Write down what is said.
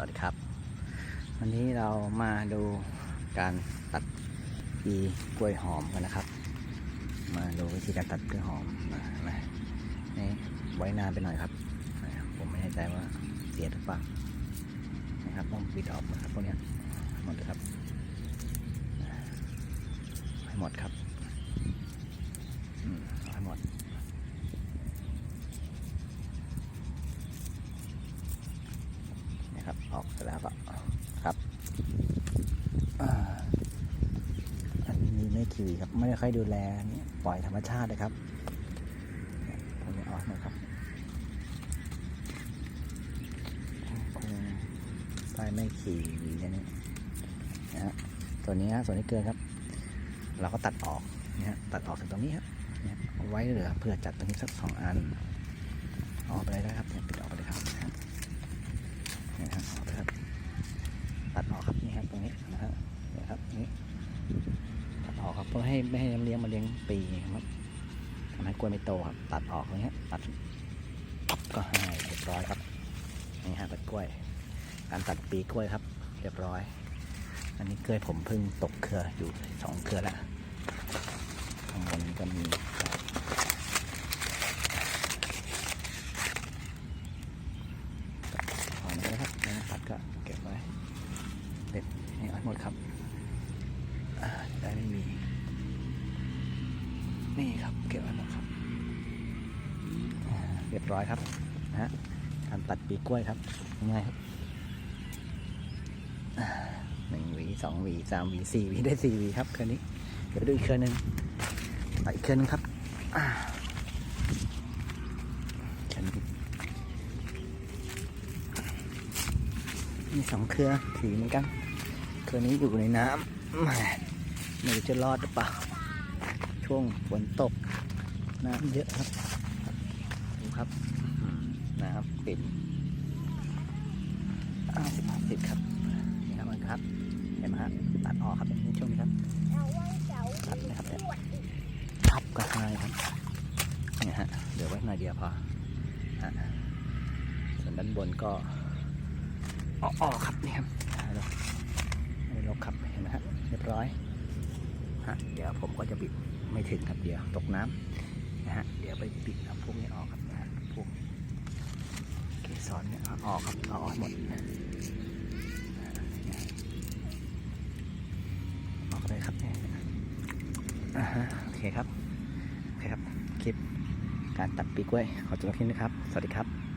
วัสดีครับ วันนี้เรามาดูการตัดปีกล้วยหอมกันนะครับ มาดูวิธีการตัดกล้วยหอมนะนะนี่ไว้นานไปหน่อยครับ ผมไม่แน่ใจว่าเสียหรือเปล่านะครับต้องปิดออกนะครับพวกนี้หมดเลยครับให้หมดครับอืมเอาให้หมด นะครับ ออกเสร็จแล้วก็ครับอันนี้ไม่คิวครับไม่ได้ค่อยดูแลนี่ปล่อยธรรมชาติเลยครับเนี่ยพวกนี้ออกหมดครับคงใต้ไม่ขีวีนี่นี่นะฮะส่วนนี้ฮะส่วนนี้เกินครับ เราก็ตัดออกนี่ฮะตัดออกถึงตรงนี้ครับเนี่ยไว้เหลือเพื่อจัดตรงนี้สักสองอันออกไปเลยนะครับเนี่ยปิดออกไปเลยครับนี่ครับออกเลยครับ ตัดออกครับนี่ครับตรงนี้นะฮะนี่ครับนี่ตัดออกครับเพื่อให้ไม่ให้น้ำเลี้ยงมาเลี้ยงปีครับทำให้กล้วยไม่โตครับ ตัดออกอย่างเงี้ยตัดปับก็ให้เรียบร้อยครับนี่ฮะตัดกล้วย การตัดปีกล้วยครับ เรียบร้อย อันนี้กล้วยผมเพิ่งตกเครืออยู่สองเครือแล้วข้างบนก็มีพอแล้วนะครับตัดก็เก็บไว้เด็ดใหมดครับอ่ได้ไม่มี นี่ครับ เก็บไว้หมดครับ เรียบร้อยครับนะฮะการตัดปีกล้วยครับง่ายครับหนึ่งหวีสองหวีสามหวีสี่หวีได้สี่หวีครับเครือนี้ เดี๋ยวดูอีกเครือหนึ่งตัดอีกเครือหนึงครับมีสองเครือสีเหมือนกัน เครือนี้อยู่ในน้ำหม่ไม่รู้จะรอดหรือเปล่า ช่วงฝนตก น้ำเยอะครับดูครับน้ำปิ่นอ้าวสิบสิบครับนี่ครับมันครับเห็นไหมครับตัดออกครับในช่วงนี้ครับตัดนะครับเนี่ยทับก็ให้ครับเนี่ยฮะเดี๋ยวไว้หน่อยเดียวพอส่วนด้านบนก็ออกออกครับนี่ครับ ไม่ได้ลกครับเห็นไหมฮะเรียบร้อยฮะเดี๋ยวผมก็จะบิดไม่ถึงครับเดี๋ยวตกน้ำนะฮะเดี๋ยวไปบิดเอาพวกนี้ออกครับนะฮะพวกเกสรเนี่ยออกครับเอาออกหมดออกเลยครับเนี่ยอ่าฮะโอเคครับโอเคครับคลิปการตัดปีกล้วยขอจบที่นี้นะครับ สวัสดีครับ